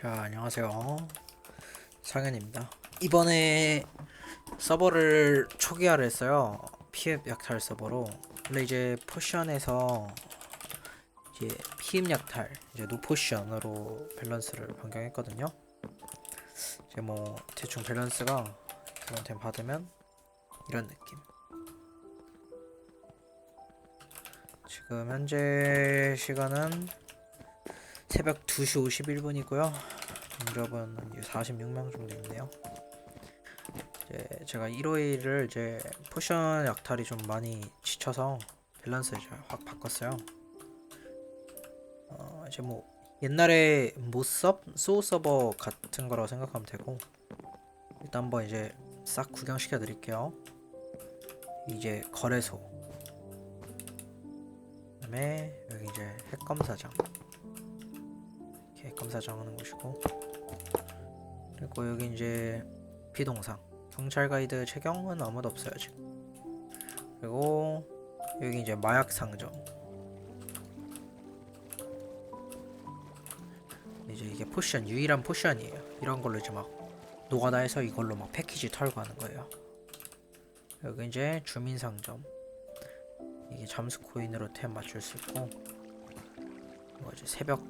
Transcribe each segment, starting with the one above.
자, 안녕하세요. 상현입니다. 이번에 서버를 초기화를 했어요. 피흡 약탈 서버로. 원래 이제 포션에서 이제 피흡 약탈, 이제 노포션으로 밸런스를 변경했거든요. 이제 뭐 대충 밸런스가 기본템 받으면 이런 느낌. 지금 현재 시간은 새벽 2시 51분이고요. 면접은 46명 정도 있네요. 이제 제가 일요일을 이제 포션 약탈이 좀 많이 지쳐서 밸런스 이제 확 바꿨어요. 어, 이제 뭐 옛날에 모섭 소우 서버 같은 거라고 생각하면 되고 일단 한번 이제 싹 구경시켜 드릴게요. 이제 거래소. 그다음에 여기 이제 핵검사장. 이렇게 검사장 하는 곳이고. 그리고 여기 이제 비동상. 경찰 가이드 채경은 아무도 없어요 지금. 그리고 여기 이제 마약 상점. 이제 이게 포션 유일한 포션이에요. 이런 걸로 이제 막 노가다해서 이걸로 막 패키지 털고 하는 거예요. 여기 이제 주민 상점. 이게 잠수 코인으로 템 맞출 수 있고 이제 새벽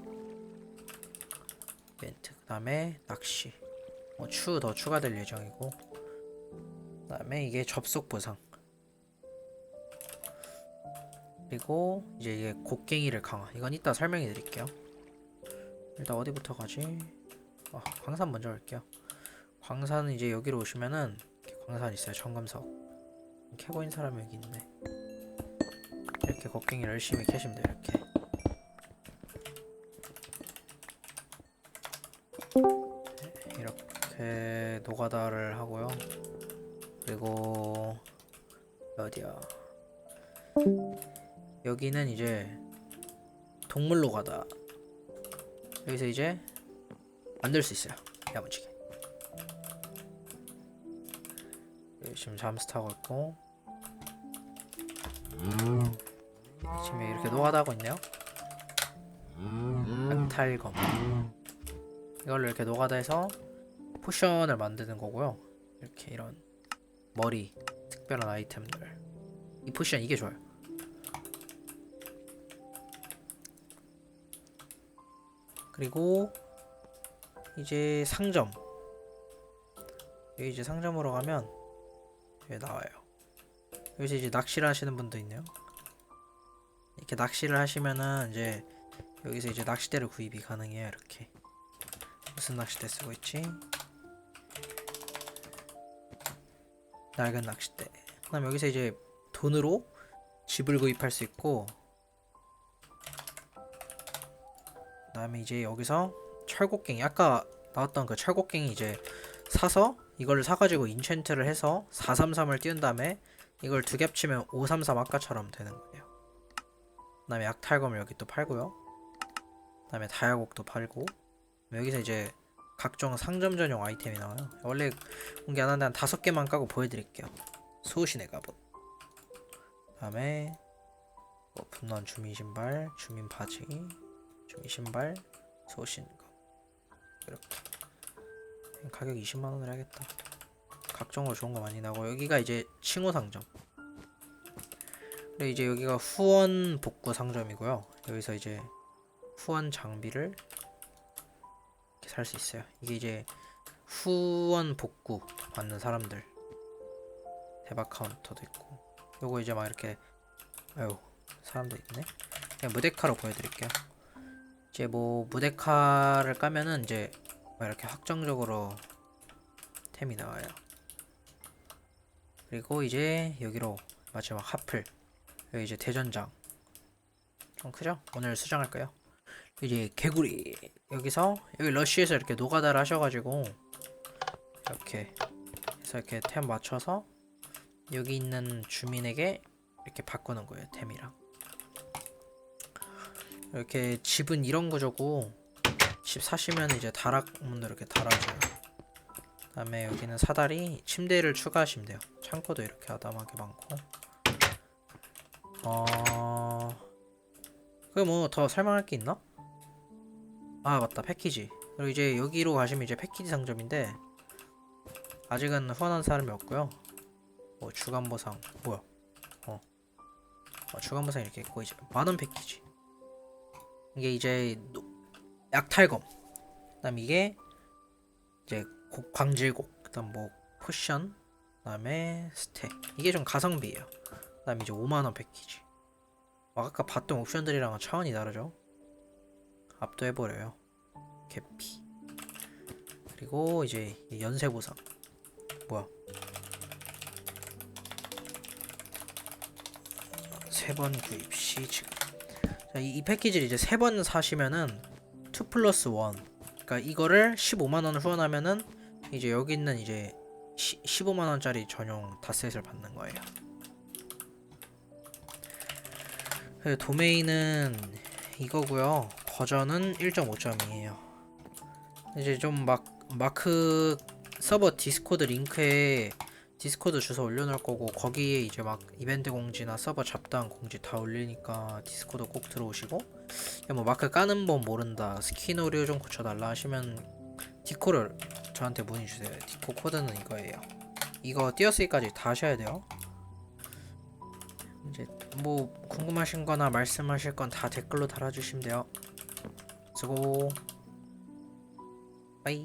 이벤트. 그 다음에 낚시. 뭐 추 더 추가될 예정이고. 그 다음에 이게 접속 보상. 그리고 이제 이게 곡괭이를 강화. 이건 이따 설명해 드릴게요. 일단 어디부터 가지? 아, 광산 먼저 갈게요. 광산은 이제 여기로 오시면은 광산 있어요. 청금석. 캐고 있는 사람이 여기 있네. 이렇게 곡괭이를 열심히 캐시면 돼요 이렇게 이렇게 노가다를 하고요. 그리고 어디야? 여기는 이제 동물 노가다. 여기서 이제 만들 수 있어요. 야무지게. 여기 지금 잠수 타고 있고 지금 이렇게 노가다 하고 있네요. 약탈검. 이걸로 이렇게 노가다 해서 포션을 만드는 거고요. 이렇게 이런 머리 특별한 아이템들. 이 포션 이게 좋아요. 그리고 이제 상점. 여기 이제 상점으로 가면 여기 나와요. 여기서 이제 낚시를 하시는 분도 있네요. 이렇게 낚시를 하시면은 이제 여기서 이제 낚싯대를 구입이 가능해요. 이렇게. 무슨 낚싯대 쓰고 있지? 낡은 낚싯대. 그다음 여기서 이제 돈으로 집을 구입할 수 있고, 그 다음에 이제 여기서 철곡갱이 아까 나왔던 그 철곡갱이 이제 사서 이걸 사가지고 인챈트를 해서 433을 띄운 다음에 이걸 두 겹치면 533 아까처럼 되는 거예요. 그 다음에 약탈검을 여기 또 팔고요. 그 다음에 다이아곡도 팔고 여기서 이제 각종 상점 전용 아이템이 나와요. 원래 공개 안 하는데 한 다섯 개만 까고 보여드릴게요. 소신의 갑옷. 다음에 뭐 분노한 주민 신발, 주민 바지, 주민 신발, 갑. 이렇게 가격 20만 원을 하겠다. 각종으로 좋은 거 많이 나고 여기가 이제 칭호 상점. 그리고 이제 여기가 후원 복구 상점이고요. 여기서 이제 후원 장비를 살 수 있어요. 이게 이제 후원 복구 받는 사람들 대박 카운터도 있고 요거 이제 막 이렇게 아유 사람도 있네. 그냥 무데카로 보여드릴게요. 이제 뭐 무데카를 까면은 이제 막 이렇게 확정적으로 템이 나와요. 그리고 이제 여기로 마지막 하플 여기 이제 대전장 좀 크죠? 오늘 수정할 거예요. 이제 개구리 여기서 여기 러쉬에서 이렇게 노가다를 하셔가지고 이렇게 해서 이렇게 템 맞춰서 여기 있는 주민에게 이렇게 바꾸는 거예요 템이랑. 이렇게 집은 이런 구조고 집 사시면 이제 다락문도 이렇게 달아줘요. 그 다음에 여기는 사다리 침대를 추가하시면 돼요. 창고도 이렇게 아담하게 많고. 어... 그게 뭐 더 설명할 게 있나? 아 맞다. 패키지. 그리고 이제 여기로 가시면 이제 패키지 상점인데 아직은 후원한 사람이 없고요. 뭐 주간 보상. 뭐야? 어, 어 주간 보상 이렇게 있고 이제 만원 패키지. 이게 이제 노- 약탈검. 그 다음 이게 이제 곡 광질곡. 그 다음 뭐 쿠션. 그 다음에 스택 이게 좀 가성비예요. 그 다음 이제 5만원 패키지. 아, 아까 봤던 옵션들이랑은 차원이 다르죠 압도해버려요. 개피. 그리고 이제 이 연쇄 보상. 뭐야? 세 번 구입 시 지금 자, 이, 이 패키지를 이제 세 번 사시면은 2 플러스 1 그러니까 이거를 15만 원 후원하면은 이제 여기 있는 이제 15만 원짜리 전용 다셋을 받는 거예요. 그 도메인은 이거고요 버전은 1.5점이에요. 이제 좀 막 마크 서버 디스코드 링크에 디스코드 주소 올려놓을 거고 거기에 이제 막 이벤트 공지나 서버 잡다한 공지 다 올리니까 디스코드 꼭 들어오시고 야, 뭐 마크 까는 법 모른다 스킨 오류 좀 고쳐달라 하시면 디코를 저한테 문의 주세요. 디코 코드는 이거예요. 이거 띄어쓰기까지 다 하셔야 돼요. 이제 뭐 궁금하신 거나 말씀하실 건 다 댓글로 달아주시면 돼요 수고 빠이